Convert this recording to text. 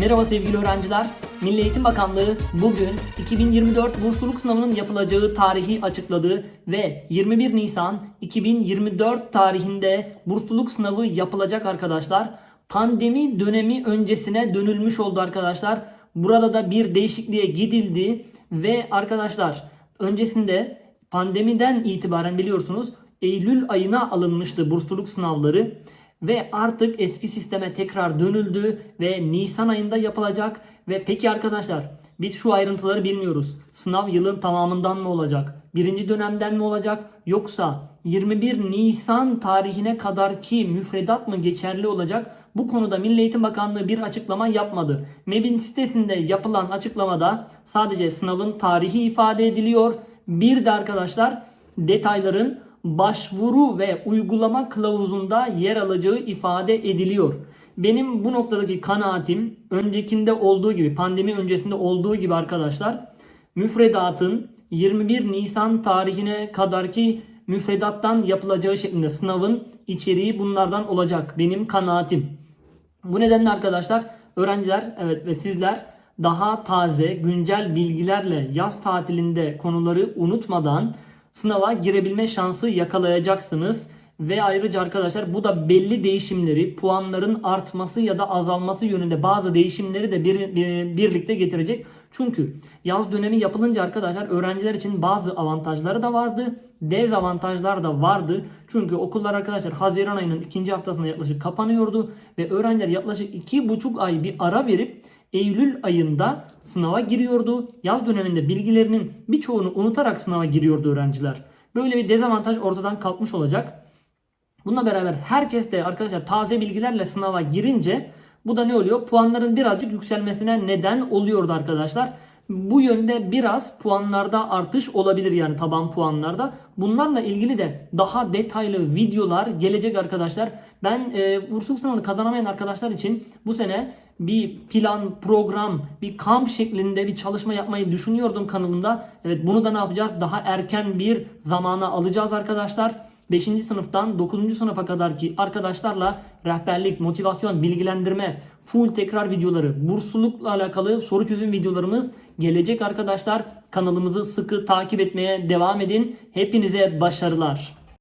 Merhaba sevgili öğrenciler. Milli Eğitim Bakanlığı bugün 2024 bursluluk sınavının yapılacağı tarihi açıkladı ve 21 Nisan 2024 tarihinde bursluluk sınavı yapılacak arkadaşlar. Pandemi dönemi öncesine dönülmüş oldu arkadaşlar. Burada da bir değişikliğe gidildi ve arkadaşlar öncesinde pandemiden itibaren biliyorsunuz Eylül ayına alınmıştı bursluluk sınavları ve artık eski sisteme tekrar dönüldü ve Nisan ayında yapılacak ve peki arkadaşlar biz şu ayrıntıları bilmiyoruz. Sınav yılın tamamından mı olacak? Birinci dönemden mi olacak? Yoksa 21 Nisan tarihine kadar ki müfredat mı geçerli olacak? Bu konuda Milli Eğitim Bakanlığı bir açıklama yapmadı. MEB'in sitesinde yapılan açıklamada sadece sınavın tarihi ifade ediliyor. Bir de arkadaşlar detayların başvuru ve uygulama kılavuzunda yer alacağı ifade ediliyor. Benim bu noktadaki kanaatim öncekinde olduğu gibi pandemi öncesinde olduğu gibi arkadaşlar müfredatın 21 Nisan tarihine kadarki müfredattan yapılacağı şeklinde sınavın içeriği bunlardan olacak. Benim kanaatim. Bu nedenle arkadaşlar öğrenciler evet ve sizler daha taze güncel bilgilerle yaz tatilinde konuları unutmadan sınava girebilme şansı yakalayacaksınız. Ve ayrıca arkadaşlar bu da belli değişimleri, puanların artması ya da azalması yönünde bazı değişimleri de bir, bir- birlikte getirecek. Çünkü yaz dönemi yapılınca arkadaşlar öğrenciler için bazı avantajları da vardı, dezavantajlar da vardı. Çünkü okullar arkadaşlar Haziran ayının ikinci haftasında yaklaşık kapanıyordu ve öğrenciler yaklaşık iki buçuk ay bir ara verip Eylül ayında sınava giriyordu. Yaz döneminde bilgilerinin birçoğunu unutarak sınava giriyordu öğrenciler. Böyle bir dezavantaj ortadan kalkmış olacak. Bununla beraber herkes de arkadaşlar taze bilgilerle sınava girince bu da ne oluyor? Puanların birazcık yükselmesine neden oluyordu arkadaşlar. Bu yönde biraz puanlarda artış olabilir yani taban puanlarda. Bunlarla ilgili de daha detaylı videolar gelecek arkadaşlar. Ben e, bursluluk sınavını kazanamayan arkadaşlar için bu sene bir plan, program, bir kamp şeklinde bir çalışma yapmayı düşünüyordum kanalımda. Evet bunu da ne yapacağız? Daha erken bir zamana alacağız arkadaşlar. 5. sınıftan 9. sınıfa kadar ki arkadaşlarla rehberlik, motivasyon, bilgilendirme, full tekrar videoları, burslulukla alakalı soru çözüm videolarımız gelecek arkadaşlar. Kanalımızı sıkı takip etmeye devam edin. Hepinize başarılar.